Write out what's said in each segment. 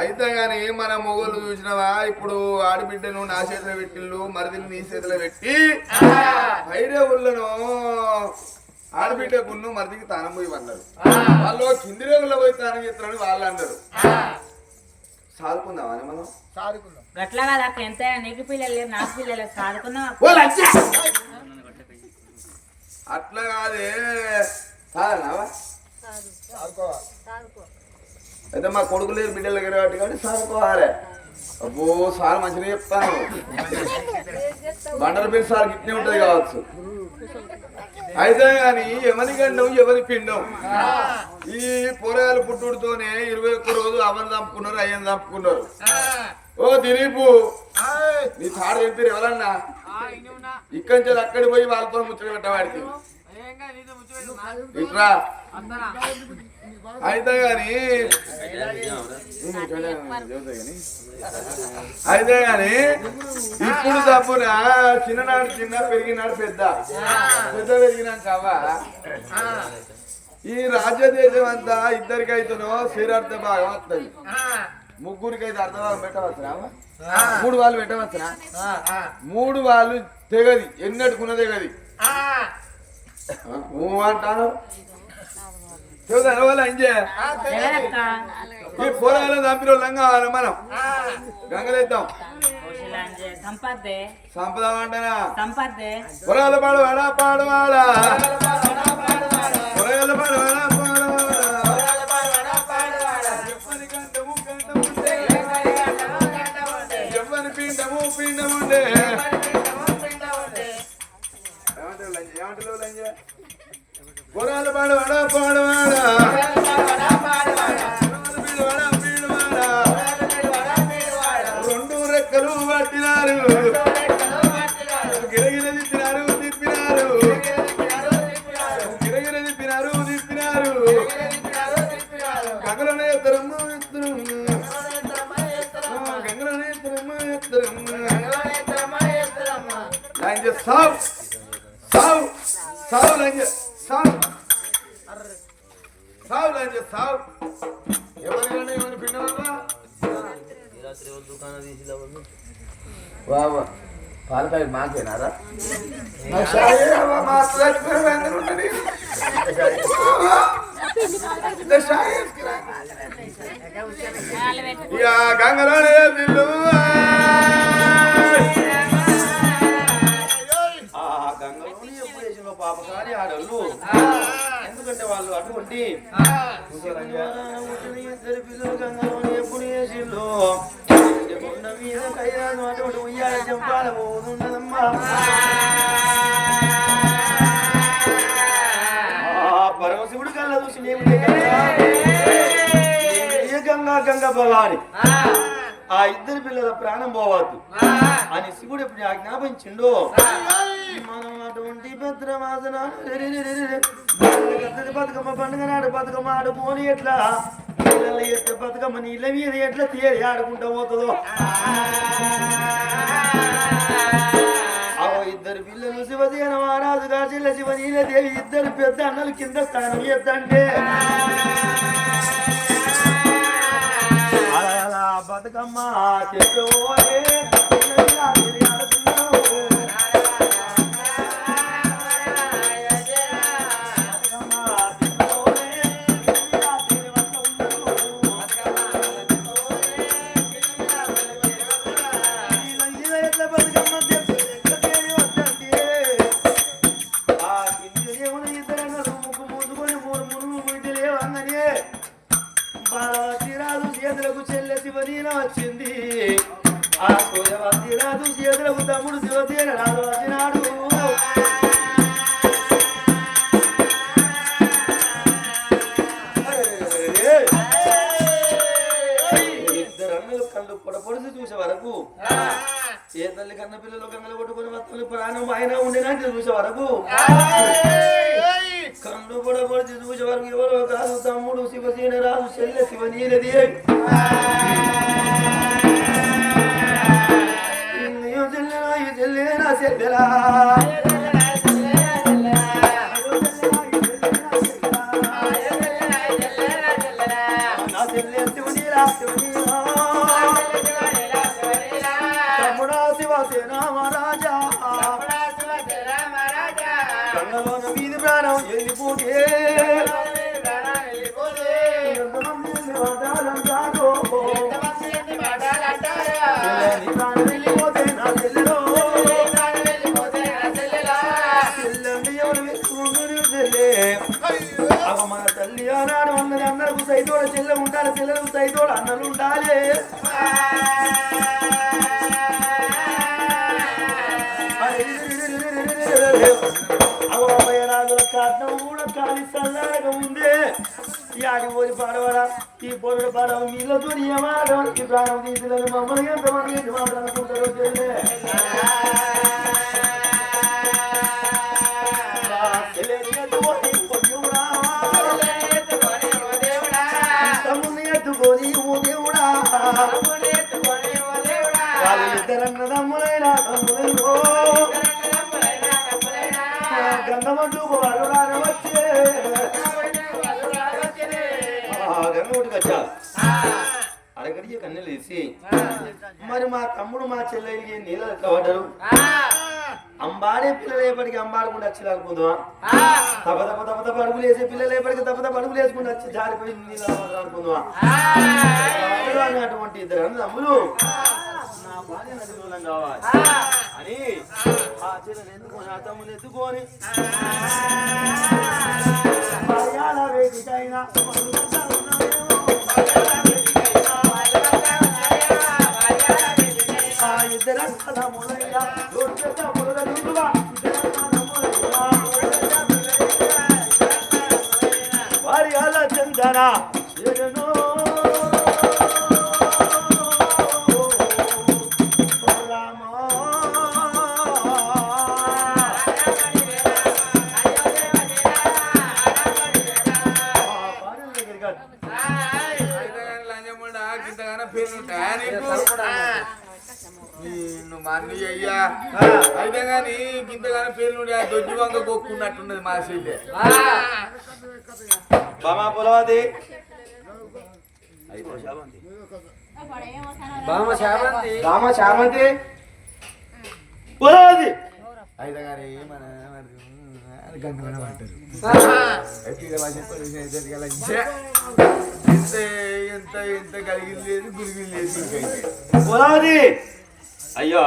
అయితే గాని మన మొగోళ్ళు చూసినవా? ఇప్పుడు ఆడబిడ్డను నా చేతిలో పెట్టిళ్ళు మరిదిని నీ చేతిలో పెట్టి ఊళ్ళను ఆడబిడ్డకున్ను మరిదికి తానం పోయి అన్నారు వాళ్ళు కింది రేగుల్లో పోయి తానం చేస్తారని వాళ్ళు అన్నారు. సాదుకుందామా మనం? సాదుకుందాం. గట్లా కాదు అక్క ఎంత నీకు పిల్లలు లేరు నాకు పిల్లలు సాదుకుందాం! అట్లా కాదే సాదుకోవాలి అయితే మా కొడుకు లేరు బిడ్డలు దగ్గర కాబట్టి కానీ సాదుకోవాలి అబ్బో సార్ మంచిగా చెప్తాను బండల పేరు సార్ ఇట్నే ఉంటది కావచ్చు. అయితే కానీ ఎవరి గండం ఎవరి పిండం? ఈ పోరగాయలు పుట్టుడుతోనే ఇరవై ఒక్క రోజు అవని చంపుకున్నారు అయ్యని చంపుకున్నారు ఓ దిలీపు నీ సార్ చెప్పారు ఎవరన్నా? ఇక్కడి నుంచి అక్కడికి పోయి వాళ్ళతో ముచ్చట పెట్టవాడికి ఇట్రా అయితే గాని అయితే గాని ఇప్పుడు తప్పున చిన్ననాడు చిన్న పెరిగినాడు పెద్ద. పెద్ద పెరిగినాక అవ్వ ఈ రాజ్య దేశం అంతా ఇద్దరికి అయితేనో శ్రీరార్థ భాగం వస్తుంది ముగ్గురికి అయితే అర్థభాగం పెట్టవచ్చునా? మూడు వాళ్ళు పెట్టవచ్చునా? మూడు వాళ్ళు తెగది ఎన్నట్టుకున్న తెగది. అంటాను చెబుతాను వాళ్ళు ఏం చేయాలి ఎవరక్క ఈ పొలాలను చంపిన లంగా మనం గంగలేద్దాం కౌశలాంజే సంపద్దే సంపద అంటేనా సంపద్దే పొలాల పాడు వాడా పాడు వాడా పొలాల పాడు వాడా పాడు వాడా ఎవ్వని గంటము గంటముండే ఎవ్వని పిండము పిండముండే ఏమంటారు లంజ ఏమంటారు సావ్ లంజ సావ్. ఎవరిలోనే ఎవరి పిండవల్లా బాబా పాలకాయ మాకేనారా? వాళ్ళు పెట్టు గంగలోనే దిల్లు ఆ గంగలోని ఎప్పుడు వేసిన పాప కానీ ఆడళ్ళు ఎందుకంటే వాళ్ళు అటువంటి ఇద్దరు పిల్లలు గంగలోని ఎప్పుడు వేసిళ్ళు కొండ మీద కయ్యాను అటువంటి ఉయ్యాల ఆ. పరమశివుడు కళ్ళ చూసి నేను గంగా గంగా భవాని ఆ. ఇద్దరు పిల్లల ప్రాణం పోవద్దు. అని శివుడు ఎప్పుడు ఆజ్ఞాపించిండు. మనం అటువంటి భద్రవాసనాలు బతుకమ్మ పండుగ నాడు బతుకమ్మ ఆడుకోని ఎట్లా? పిల్లలు ఎట్లా బతుకమ్మ నీళ్ళ మీద ఎట్లా తేలి ఆడుకుంటూ పోతుందో? ఇద్దరు పిల్లలు శివసేన మహారాజు కాశీల శివ నీలదేవి ఇద్దరు పెద్ద అన్నలు కింద స్థానం ఎత్తండి అలా అలా బతుకమ్మ చెప్పే ఏ తల్లి కన్న పిల్లలు కన్నలు కొట్టుకుని వస్తువులు ప్రాణం ఆయన ఉండినట్టు చూసే వరకు కన్ను పొడపొడిచి చూసే వరకు ఎవరో కాదు తమ్ముడు శివసేన రాజు చెల్లె శివనీలది చెల్లెనా చెల్లెలా? సైతోడ చెల్లె ఉండాలి చెల్లెలకు సైతోడ అన్నలు ఉండాలి అవ అందులో రాజుల కారణం కూడా కాలి చల్లగా ఉందే యాడి ఆడిపోయి పాడవరా ఈ పొరుడు పాడవ నీళ్ళతో దునియమాడం ఈ ప్రాణం తీసులని మమ్మల్ని ఎంతమంది ఎంత మాట్లాడుకుంటారో తెలియదు వచ్చా. అడగడికి కన్నెలు వేసి మరి మా తమ్ముడు మా చెల్లెలికి నీళ్ళు కవడరు అంబాడే పిల్లలు ఎప్పటికి అంబాడకుండా వచ్చి రాకపోదాం తప తప తప తప అడుగులు వేసే పిల్లలు ఎప్పటికి తప తప అడుగులు వేసుకుంటూ వచ్చి జారిపోయి నీళ్ళు ఆడుకుందాం అటువంటి ఇద్దరు అన్నదమ్ములు. నా భార్య నదిలోలం కావాలి. అని ఆ చెల్లెలు ఎత్తుకొని ఆ తమ్ముని ఎత్తుకొని? భార్యాల వేదికైనా ఇద్దరు అన్నదమ్ములైనా వారి అలా చందన అయితే గాని గింతగానో పేర్లు ఉంటాయా దొడ్డి వంక కొక్కున్నట్టున్నది మా సైడ్ బామా పొలవాది రామ చామంతి పొలవాది అయితే గాని మన గంగమైన పడ్డారు కలిగింది లేదు గురిగి అయ్యో.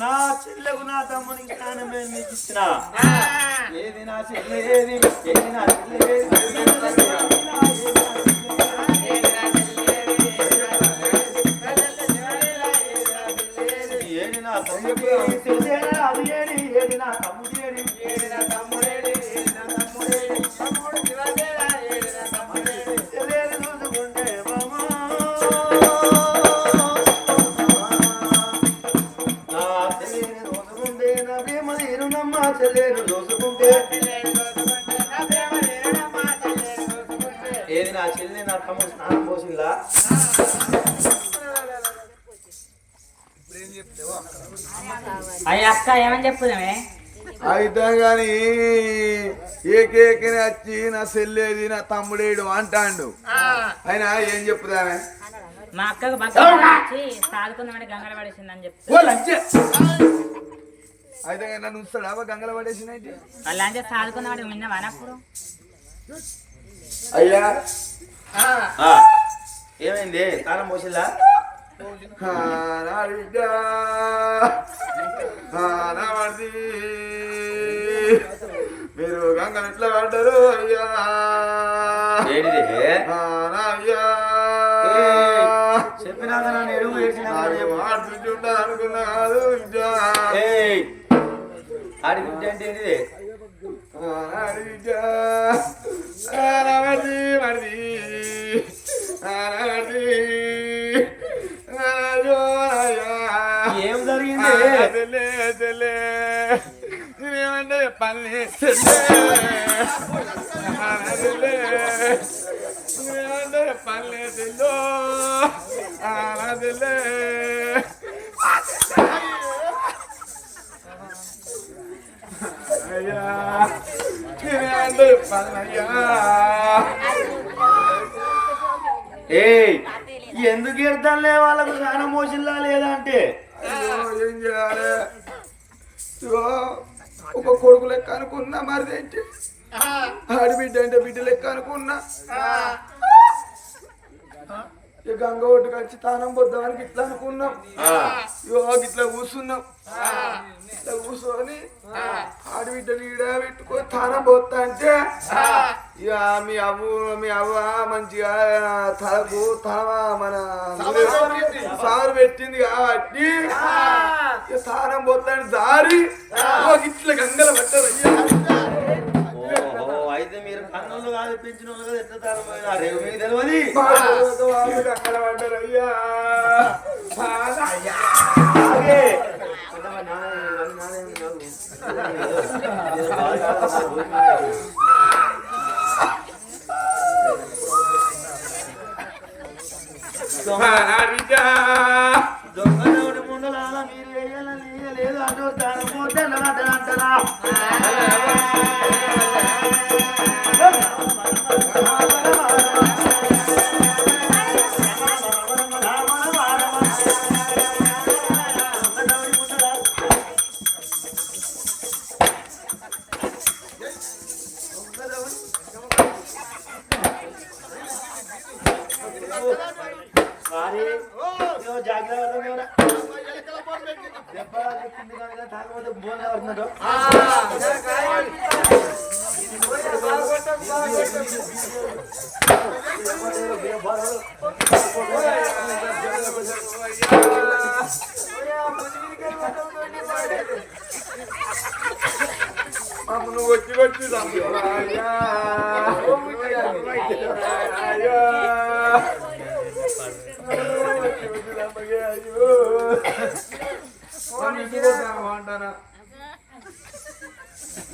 నా చెల్లెకు నా తమ్మునికి నేను మీకు ఇచ్చిన. ఏది నా చెల్లె ఏది ఏది నా చెల్లె? స్నానం పోసిందా? అయ్య అక్క ఏమని చెప్పుదామే? అయితే గాని ఏకేకని వచ్చి నా సెల్లేది నా తమ్ముడేడు అంటాండు. ఆయన ఏం చెప్పుదామే? మా అక్కకు సాదుకుందామని గంగల పడేసిందని అయితే కానీ నన్ను ఉంచుతాడా? గంగల పడేసినైతే వాళ్ళ అంటే సాదుకుందామని విన్నావా అప్పుడు అయ్యా ఏమైంది? స్నానం పోసిందా మీరు గంగలు ఎట్లా పడ్డారు అయ్యా. అయ్యా ఏడ్చినా నాది మాడుతుంటా అనుకున్నా కాదు బిడ్డ ఏయ్ ఆడి బిడ్డ అంటే ఏంటిది? ఏం ఆ, జరిగింది తెల్లే, తెల్లే. నేనేమంటే పల్లె తెల్లే. ఆ, తెల్లే. నేనేమంటే పల్లె తెల్లో. ఆ, తెల్లే. అయ్యా ఏయ్ ఎందుకు ఎడతానులే వాళ్ళకు స్నానం మోసిల్లా లేదా అంటే ఏం చేయాలి ఒక కొడుకు లెక్క అనుకున్నా మరి ఏంటి? ఆడబిడ్డ అంటే బిడ్డ లెక్క అనుకున్నా. గంగ ఒడ్డుకు వచ్చి తానం పొద్దామని ఇట్లా అనుకున్నాం. ఇగో ఇట్లా కూర్చున్నాం. కూర్చొని ఆడబిడ్డ నీడ పెట్టుకొని తానం పోతా అంటే ఇక మీ అవ్వ మీ అవ్వ మంచిగా తలకు తల మన సారు పెట్టింది కాబట్టి ఇక తానం పోతాను దారి ఇట్లా గంగల పట్టారు ఓహో అయితే మీరు కన్నులు కాదు పెంచిన వాళ్ళు కదా ఎట్లా తాను ఏమో మీకు తెలియదు దొంగనోడి ముండలాల మీరు వేయాలని వేయలేదు అటు తాను పోతే అంటారా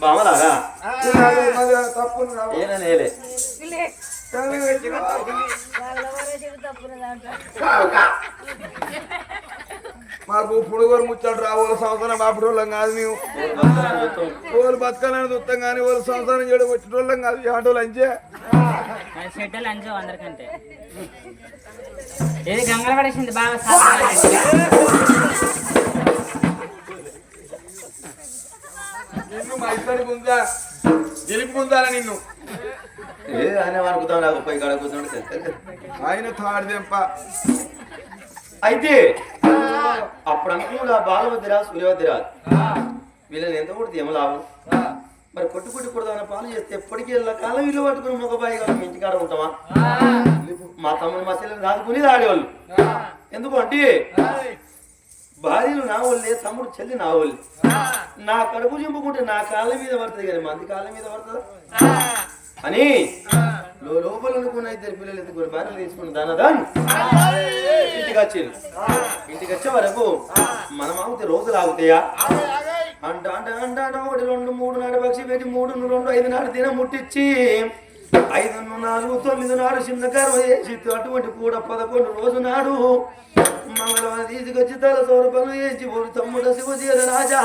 బామలాగా మరి తప్పు మాకు పుడుగోలు ముచ్చట రావు వాళ్ళ సంవత్సరం బాపటి వాళ్ళం కాదు మేము వాళ్ళు బతకాలని చూస్తాం కానీ వాళ్ళు సంవత్సరం చేయడం వచ్చిన వాళ్ళం కాదు ఆటోలు అంచే అందరికంటే. ఏది గంగల పడేసింది బాగా సాధన నిన్ను మా ఇద్దరి ముందా గెలుపు ముందాల నిన్ను? ఏ ఆయన అనుకుతాం నాకు పోయి ఆయన తాడిదెంప అయితే అప్పుడు అనుకున్నాడు ఆ బాలవద్దిరా సూర్యవద్దిరా వీళ్ళని ఎంత కొడితే ఏమో లాభం. మరి కొట్టు కొట్టి కొడదామని పాలు చేస్తే ఎప్పటికీ కాలం ఇల్లు పట్టుకుని మొగబాయి మీ ఇంటికాడ ఉంటామా మా తమ్ముడు మా చెల్లెని రాదుకుని ఆడేవాళ్ళు. ఎందుకు అంటే? భార్యలు నా వాళ్ళే తమ్ముడు చెల్లి నా వాళ్ళే నా కడుపు చింపుకుంటే నా కాళ్ళ మీద పడుతుంది కానీ మంది కాళ్ళ మీద పడుతుందా? అని లోపల అనుకున్న ఇద్దరు పిల్లలు ఎత్తుకుని భార్యలు తీసుకుని దానదాన్ ఇంటికి ఇంటికి వచ్చే వరకు మనం ఆగితే రోజులు ఆగుతాయా అంట అంట అంట అంట ఒకటి రెండు మూడు నాడు పక్షి పెట్టి మూడు రెండు ఐదు నాడు దినం ముట్టించి ఐదు నాలుగు తొమ్మిది నాడు చిన్న కర్మ చేసి అటువంటి కూడా పదకొండు రోజు నాడు మంగళవారం తీసుకొచ్చి తల సౌర పనులు చేసి పోడు తమ్ముడు శివజీర రాజా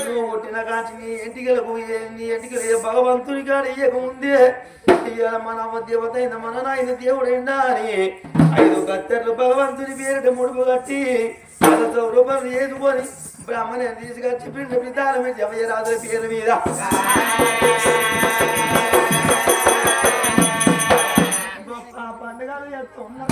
నువ్వు పుట్టిన కాంచి నీ ఎంటికలకు ఏ- నీ ఎంటికలు ఏ భగవంతుని కాడ ఇయ్యకముందే ఇయ్యాల మన దేవత అయిన మన నాయన దేవుడైందా అని ఐదు కత్తెర్లు భగవంతుని పేరిట ముడుపు కట్టి తల సౌర పనులు చేసుకొని బ్రాహ్మణ తీసుకొచ్చి పిండి పితాల జవయరాజుల పేరు మీద పండుగలు చేస్తున్నదా ఎంత